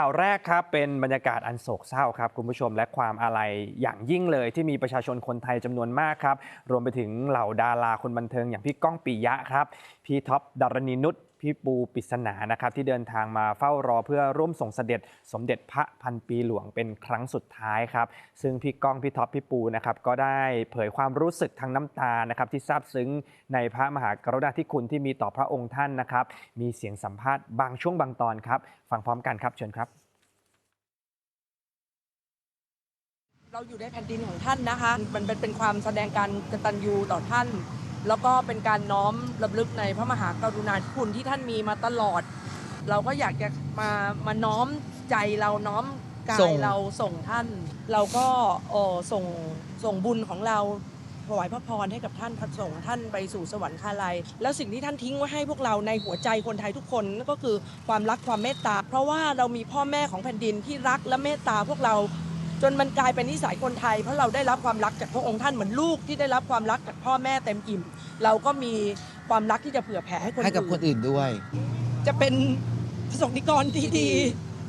ข่าวแรกครับเป็นบรรยากาศอันโศกเศร้าครับคุณผู้ชมและความอาลัยอย่างยิ่งเลยที่มีประชาชนคนไทยจำนวนมากครับ รวมไปถึงเหล่าดาราคนบันเทิงอย่างพี่ก้องปิยะครับ พี่ท็อปดารณีนุช พี่ปูปริศนานะครับที่เดินทางมาเฝ้ารอเพื่อร่วมส่งเสด็จ สมเด็จพระพันปีหลวงเป็นครั้งสุดท้ายครับ ซึ่งพี่ก้องพี่ท็อปพี่ปูนะครับก็ได้เผยความรู้สึกทางน้ำตานะครับที่ซาบซึ้งในพระมหากรุณาธิคุณที่มีต่อพระองค์ท่านนะครับ มีเสียงสัมภาษณ์บางช่วงบางตอนครับ ฟังพร้อมกันครับเชิญครับเราอยู่ในแผ่นดินของท่านนะคะ มันเป็นเป็นความแสดงการกตัญญูต่อท่าน แล้วก็เป็นการน้อมรำลึกในพระมหากรุณาธิคุณที่ท่านมีมาตลอด เราก็อยากจะมามาน้อมใจเราน้อมกาส่ยง เราส่งท่าน เราก็เออส่งส่งบุญของเราถวายพระพรให้กับท่านพระส่งท่านไปสู่สวรรคาลัย แล้วสิ่งที่ท่านทิ้งไว้ให้พวกเราในหัวใจคนไทยทุกคนนั่นก็คือความรักความเมตตา เพราะว่าเรามีพ่อแม่ของแผ่นดินที่รักและเมตตาพวกเรา จนมันกลายเป็นนิสัยคนไทย เพราะเราได้รับความรักจากพระองค์ท่านเหมือนลูกที่ได้รับความรักจากพ่อแม่เต็มอิ่ม เราก็มีความรักที่จะเผื่อแผ่ให้คนให้กับคนอื่นอื่นด้วย จะเป็นประสบนิกรที่ดี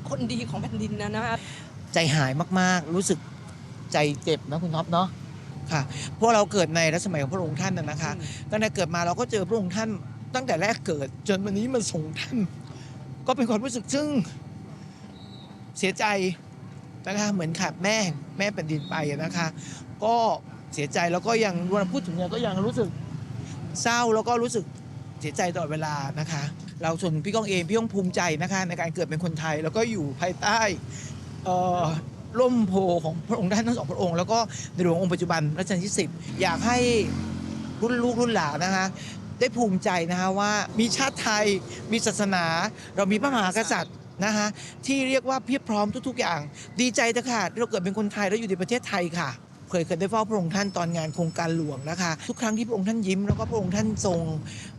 คนดีของแผ่นดินนะนะคะใจหายมากๆ รู้สึกใจเจ็บนะคุณท็อปเนาะค่ะเพราะเราเกิดในรัชสมัยของพระองค์ท่านนะนะคะตั้งแต่เกิดมาเราก็เจอพระองค์ท่านตั้งแต่แรกเกิด จนวันนี้มาส่งท่าน ก็เป็นความรู้สึกซึ่งเสียใจ นะคะเหมือนขาดแม่แม่แผ่นดินไปนะคะ ก็เสียใจแล้วก็ยังวลาพูดถึงเนี่ยก็ยังรู้สึกเศร้าแล้วก็รู้สึกเสียใจตลอดเวลานะคะ เราส่วนพี่ก้องเองพี่ก้องภูมิใจนะคะในการเกิดเป็นคนไทยแล้วก็อยู่ภายใต้ร่มโพของพระองค์ท่านทั้งสองพระองค์แล้วก็ในหลวงองค์ปัจจุบันรัชกาลที่ 10 อยากให้รุ่นลูกรุ่นหลานนะคะ ได้ภูมิใจนะคะว่ามีชาติไทยมีศาสนา เรามีพระมหากษัตริย์ นะคะที่เรียกว่าเพียบพร้อมทุก ๆ อย่าง ดีใจเะค่ะเราเกิดเป็นคนไทยแล้วอยู่ในประเทศไทยค่ะเคยเคยได้เฝ้าพระองค์ท่านตอนงานโครงการหลวงนะคะ ทุกครั้งที่พระองค์ท่านยิ้มแล้วก็พระองค์ท่านทรง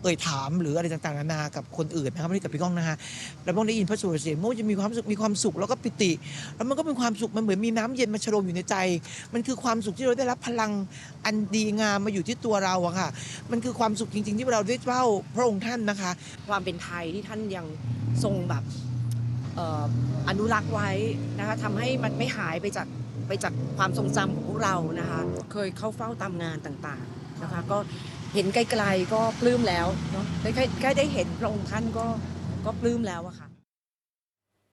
เอ่ยถามหรืออะไรต่างๆนานากับคนอื่นนะครับไม่ได้กับพี่ก้องนะคะแล้วพวกได้ยินพระสุรเสียงมันจะมีความสุขมีความสุขแล้วก็ปิติ แล้วมันก็เป็นความสุขมันเหมือนมีน้ำเย็นมาชโลมอยู่ในใจ มันคือความสุขที่เราได้รับพลังอันดีงามมาอยู่ที่ตัวเราอะค่ะ มันคือความสุขจริง ๆ ที่เราได้เฝ้าพระองค์ท่านนะคะ ความเป็นไทยที่ท่านยังทรงแบบ อนุรักษ์ไว้นะคะทำให้มันไม่หายไปจากไปจากความทรงจำของพวกเรานะคะ เคยเข้าเฝ้าตามงานต่างๆนะคะ ก็เห็นไกลๆก็ปลื้มแล้วเนาะได้แค่ได้เห็นพระองค์ท่านก็ก็ปลื้มแล้วอะค่ะ